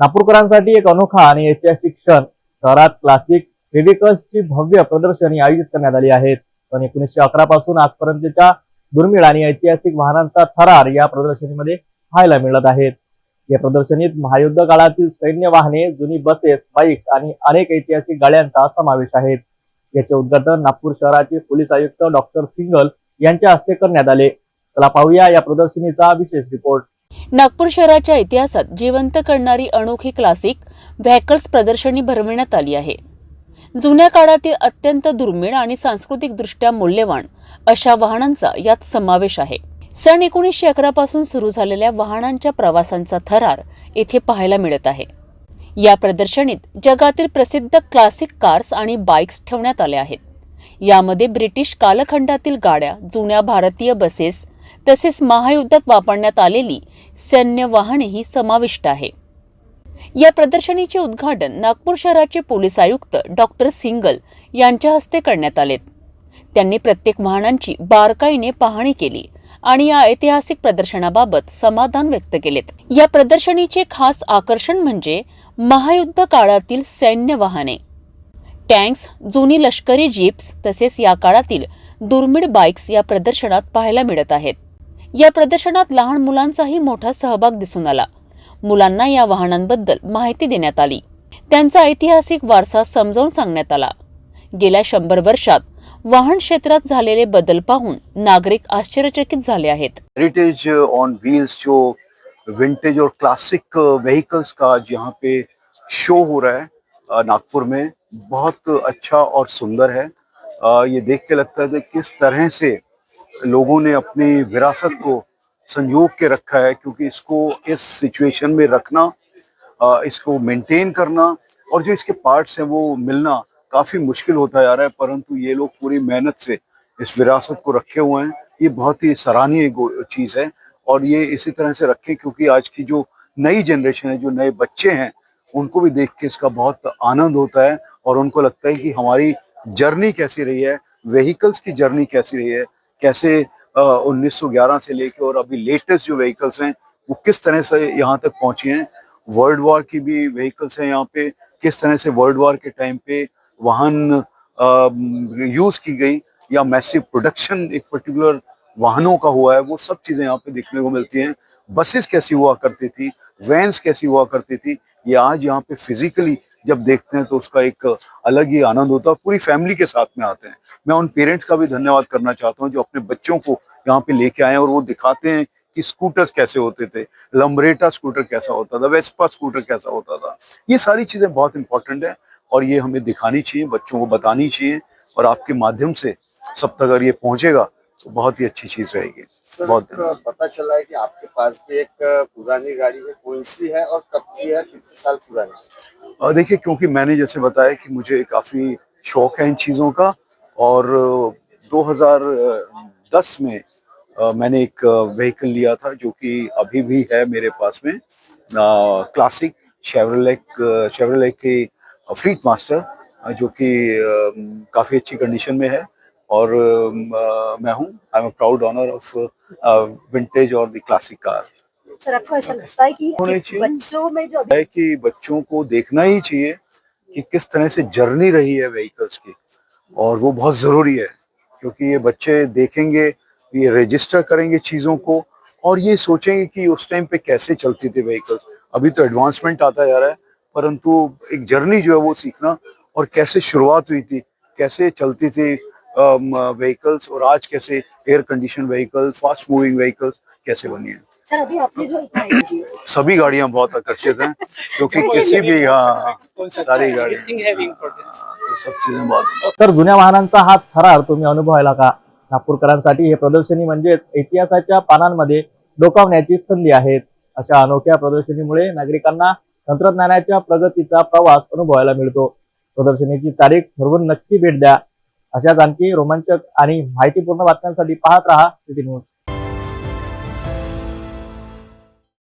नागपूरकरांसाठी एक अनोखा आणि ऐतिहासिक क्षण. शहरात क्लासिक व्हेडिकल्सची भव्य प्रदर्शनी आयोजित करण्यात आली आहेत पण एकोणीसशे अकरा पासून आजपर्यंतच्या दुर्मिळ आणि ऐतिहासिक वाहनांचा थरार या प्रदर्शनीमध्ये पाहायला मिळत आहेत. या प्रदर्शनीत महायुद्ध काळातील सैन्य वाहने जुनी बसेस बाईक्स आणि अनेक ऐतिहासिक गाड्यांचा समावेश आहे. याचे उद्घाटन नागपूर शहराचे पोलीस आयुक्त डॉक्टर सिंगल यांच्या हस्ते करण्यात आले. चला पाहूया या प्रदर्शनीचा विशेष रिपोर्ट नागपूर शहराच्या इतिहासात जिवंत करणारी अनोखी क्लासिक व्हॅकल्स प्रदर्शनी भरविण्यात आली आहे. जुन्या काळातील अत्यंत दुर्मिळ आणि सांस्कृतिकदृष्ट्या मूल्यवान अशा वाहनांचा यात समावेश आहे. सन एकोणीसशे अकरा पासून सुरू झालेल्या वाहनांच्या प्रवासांचा थरार येथे पाहायला मिळत आहे. या प्रदर्शनीत जगातील प्रसिद्ध क्लासिक कार्स आणि बाईक्स ठेवण्यात आल्या आहेत. यामध्ये ब्रिटिश कालखंडातील गाड्या जुन्या भारतीय बसेस तसेच महायुद्धात वापरण्यात आलेली सैन्य वाहनेही समाविष्ट आहे. या प्रदर्शनीचे उद्घाटन नागपूर शहराचे पोलीस आयुक्त डॉक्टर सिंगल यांच्या हस्ते करण्यात आले. त्यांनी प्रत्येक वाहनांची बारकाईने पाहणी केली आणि या ऐतिहासिक प्रदर्शनाबाबत समाधान व्यक्त केलेत. या प्रदर्शनीचे खास आकर्षण म्हणजे महायुद्ध काळातील सैन्य वाहने टँक्स जुनी लष्करी जीप्स तसेच या काळातील दुर्मिळ बाईक्स या प्रदर्शनात पाहायला मिळत आहेत. या प्रदर्शनात लहान मुलांचाही मोठा सहभाग दिसून आला. मुलांना या वाहनांबद्दल माहिती देण्यात आली. त्यांचा ऐतिहासिक वारसा समजावून सांगण्यात आला. गेल्या शंभर वर्षात वाहन क्षेत्रात झालेले बदल पाहून नागरिक आश्चर्यचकित झाले आहेत. हेरिटेज ऑन व्हील्स जो विंटेज और क्लासिक व्हीकल्स uh, का जहाँ यहाँ पे शो हो रहा है नागपुर में बहुत अच्छा और सुंदर है। ये देख के लगता है कि किस तरह से लोगों ने अपनी विरासत को संजोग के रखा है, क्योंकि इसको इस सिचुएशन में रखना इसको मेंटेन करना और जो इसके पार्ट्स हैं वो मिलना काफ़ी मुश्किल होता जा रहा है, परंतु ये लोग पूरी मेहनत से इस विरासत को रखे हुए हैं। ये बहुत ही सराहनीय चीज़ है और ये इसी तरह से रखें, क्योंकि आज की जो नई जनरेशन है, जो नए बच्चे हैं उनको भी देख के इसका बहुत आनंद होता है और उनको लगता है कि हमारी जर्नी कैसी रही है व्हीकल्स की जर्नी कैसी रही है, कैसे 1911 से लेके और अभी लेटेस्ट जो व्हीकल्स हैं, वो किस तरह से यहाँ तक पहुँची हैं। वर्ल्ड वॉर की भी व्हीकल्स हैं यहाँ पे, किस तरह से वर्ल्ड वॉर के टाइम पे वाहन यूज़ की गई या मैसिव प्रोडक्शन एक पर्टिकुलर वाहनों का हुआ है, वो सब चीज़ें यहाँ पे देखने को मिलती हैं। बसेस कैसी हुआ करती थी वैन्स कैसी हुआ करती थी, ये आज यहाँ पे फिजिकली जब देखते हैं तो उसका एक अलग ही आनंद होता है पूरी फैमिली के साथ में आते हैं। मैं उन पेरेंट्स का भी धन्यवाद करना चाहता हूँ जो अपने बच्चों को यहाँ पे लेके आए और वो दिखाते हैं कि स्कूटर्स कैसे होते थे लम्बरेटा स्कूटर कैसा होता था वेस्पा स्कूटर कैसा होता था। ये सारी चीज़ें बहुत इंपॉर्टेंट है और ये हमें दिखानी चाहिए, बच्चों को बतानी चाहिए और आपके माध्यम से सब तक अगर ये पहुंचेगा तो बहुत ही अच्छी चीज़ रहेगी। बहुत पता चला है कि आपके पास भी एक पुरानी गाड़ी है कौन सी है और कब की है कितने साल पुरानी और देखिए क्योंकि मैंने जैसे बताया कि मुझे काफ़ी शौक है इन चीज़ों का और अ, 2010 में मैंने एक व्हीकल लिया था जो कि अभी भी है मेरे पास में क्लासिक शेवरलेक शेवरलेक की फ्लीट मास्टर जो कि काफ़ी अच्छी कंडीशन में है। और अ, मैं हूँ। I am proud owner of vintage और द क्लासिक कार सर आपको ऐसा लगता है कि कि बच्चों में जो है कि बच्चों को देखना ही चाहिए कि किस तरह से जर्नी रही है व्हीकल्स की। और वो बहुत ज़रूरी है क्योंकि ये बच्चे देखेंगे ये रजिस्टर करेंगे चीज़ों को और ये सोचेंगे कि उस टाइम पे कैसे चलती थी व्हीकल्स अभी तो एडवांसमेंट आता जा रहा है परंतु एक जर्नी जो है वो सीखना और कैसे शुरुआत हुई थी कैसे चलती थी व्हीकल्स और आज कैसे air condition vehicles fast moving vehicles कैसे बनी है? सर अभी आपने जो गाड़ी की सभी गाड़ियां बहुत आकर्षित हैं क्योंकि किसी भी हाँ सारी गाड़ी तो सब चीजें बहुत तर जुन्या वाहनांचा हा थरार तुम्ही अनुभवायला का? नागपूरकरांसाठी हे प्रदर्शनी म्हणजेच इतिहासाच्या पानांमध्ये डोकावण्याची संधी आहे. अशा अनोख्या प्रदर्शनीमुळे नागरिकांना तंत्रज्ञानाच्या प्रगतीचा प्रवास अनुभवायला मिळतो. प्रदर्शनीची तारीख ठरवून नक्की भेट द्या. अशाच आणखी रोमांचक आणि माहितीपूर्ण बातम्यांसाठी पाहत राहा सिटी न्यूज.